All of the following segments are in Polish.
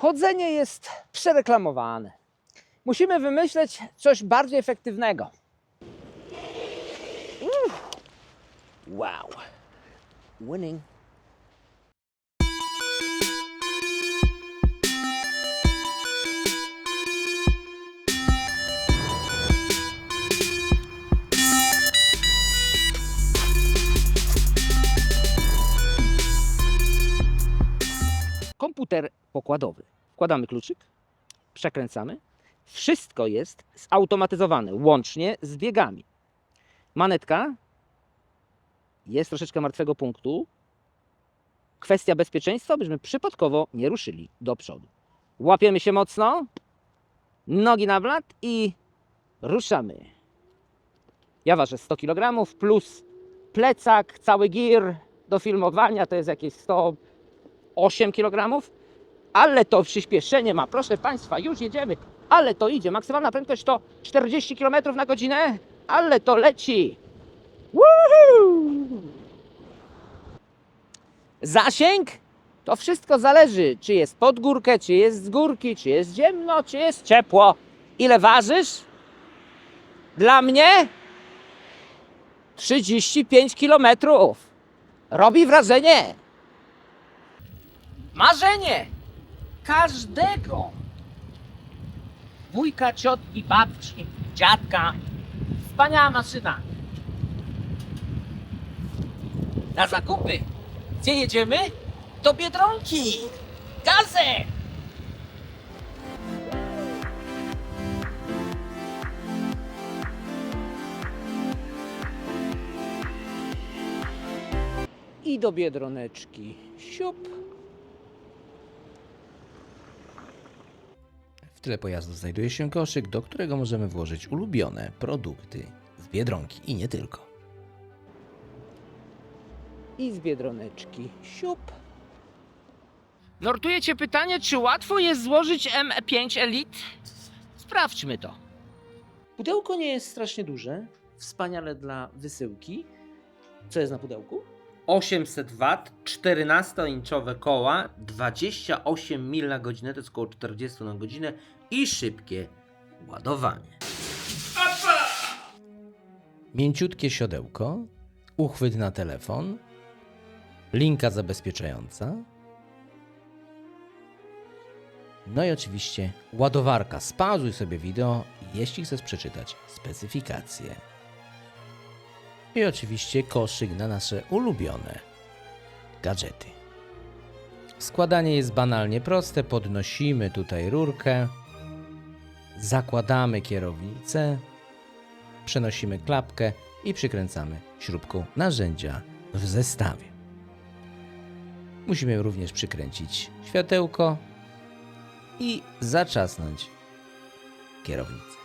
Chodzenie jest przereklamowane. Musimy wymyśleć coś bardziej efektywnego. Uff. Wow. Winning. Pokładowy. Wkładamy kluczyk, przekręcamy. Wszystko jest zautomatyzowane, łącznie z biegami. Manetka jest troszeczkę martwego punktu. Kwestia bezpieczeństwa, byśmy przypadkowo nie ruszyli do przodu. Łapiemy się mocno, nogi na blat i ruszamy. Ja ważę 100 kg plus plecak, cały gir do filmowania to jest jakieś 100 8 kg, ale to przyspieszenie ma, proszę Państwa, już jedziemy, ale to idzie. Maksymalna prędkość to 40 km na godzinę, ale to leci. Woohoo! Zasięg? To wszystko zależy, czy jest pod górkę, czy jest z górki, czy jest ziemno, czy jest ciepło. Ile ważysz? Dla mnie 35 km. Robi wrażenie. Marzenie każdego wujka, ciotki, babci, dziadka. Wspaniała maszyna. Na zakupy. Gdzie jedziemy? Do Biedronki. Gazę! I do Biedroneczki. Siup. W tyle pojazdu znajduje się koszyk, do którego możemy włożyć ulubione produkty z Biedronki i nie tylko. i z Biedroneczki. Siup. Nurtuje Cię pytanie, czy łatwo jest złożyć M5 Elite? Sprawdźmy to. Pudełko nie jest strasznie duże, wspaniale dla wysyłki. Co jest na pudełku? 800 W, 14-inchowe koła, 28 mil na godzinę, to jest około 40 na godzinę i szybkie ładowanie. Mięciutkie siodełko, uchwyt na telefon, linka zabezpieczająca, no i oczywiście ładowarka. Spauzuj sobie wideo, jeśli chcesz przeczytać specyfikacje. I oczywiście koszyk na nasze ulubione gadżety. Składanie jest banalnie proste. Podnosimy tutaj rurkę, zakładamy kierownicę, przenosimy klapkę i przykręcamy śrubką narzędzia w zestawie. Musimy również przykręcić światełko i zaczasnąć kierownicę.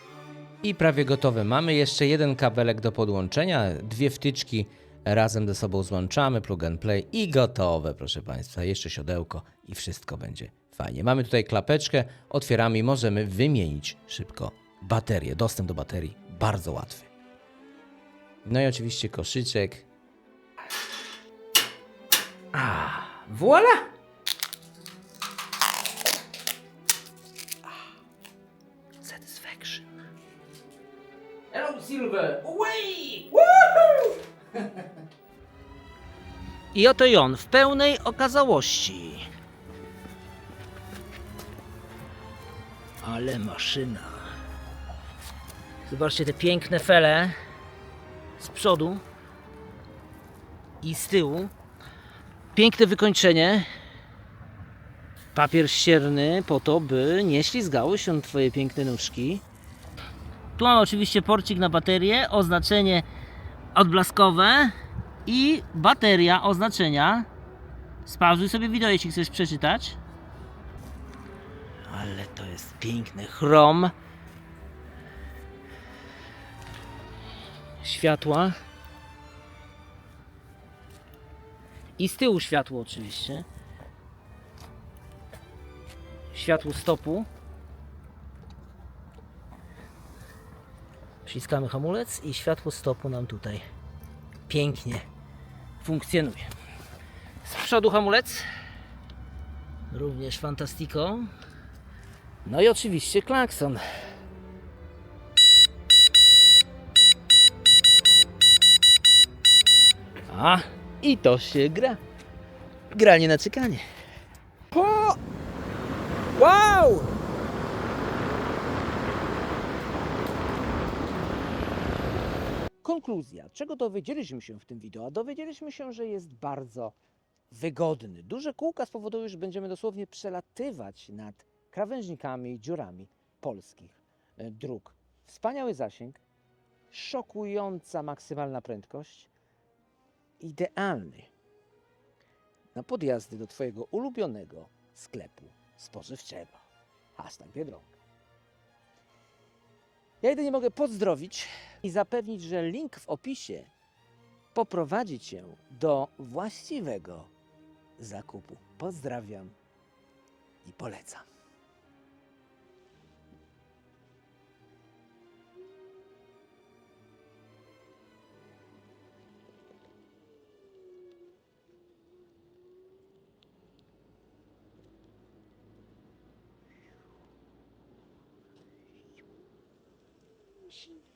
I prawie gotowe. Mamy jeszcze jeden kabelek do podłączenia, dwie wtyczki razem ze sobą złączamy, plug and play i gotowe, proszę Państwa. Jeszcze siodełko i wszystko będzie fajnie. Mamy tutaj klapeczkę, otwieramy i możemy wymienić szybko baterię. Dostęp do baterii bardzo łatwy. No i oczywiście koszyczek. Voila! Satisfaction. Hello, Silver! Away! Woohoo! I oto i on w pełnej okazałości. Ale maszyna. Zobaczcie te piękne fele z przodu i z tyłu. Piękne wykończenie. Papier ścierny po to, by nie ślizgały się Twoje piękne nóżki. Tu mamy oczywiście porcik na baterię, oznaczenie odblaskowe i bateria oznaczenia. Spauzuj sobie wideo, jeśli chcesz przeczytać. Ale to jest piękny chrom. Światła. I z tyłu światło oczywiście. Światło stopu. Wciskamy hamulec i światło stopu nam tutaj pięknie funkcjonuje. Z przodu hamulec. Również fantastico. No i oczywiście klakson. A, i to się gra. Granie na czekanie. Wow! Konkluzja. Czego dowiedzieliśmy się w tym wideo? A dowiedzieliśmy się, że jest bardzo wygodny. Duże kółka spowodują, że będziemy dosłownie przelatywać nad krawężnikami i dziurami polskich e, dróg. Wspaniały zasięg, szokująca maksymalna prędkość, idealny na podjazdy do Twojego ulubionego sklepu spożywczego. Hashtag Biedronka. Ja jedynie mogę pozdrowić i zapewnić, że link w opisie poprowadzi Cię do właściwego zakupu. Pozdrawiam i polecam. action.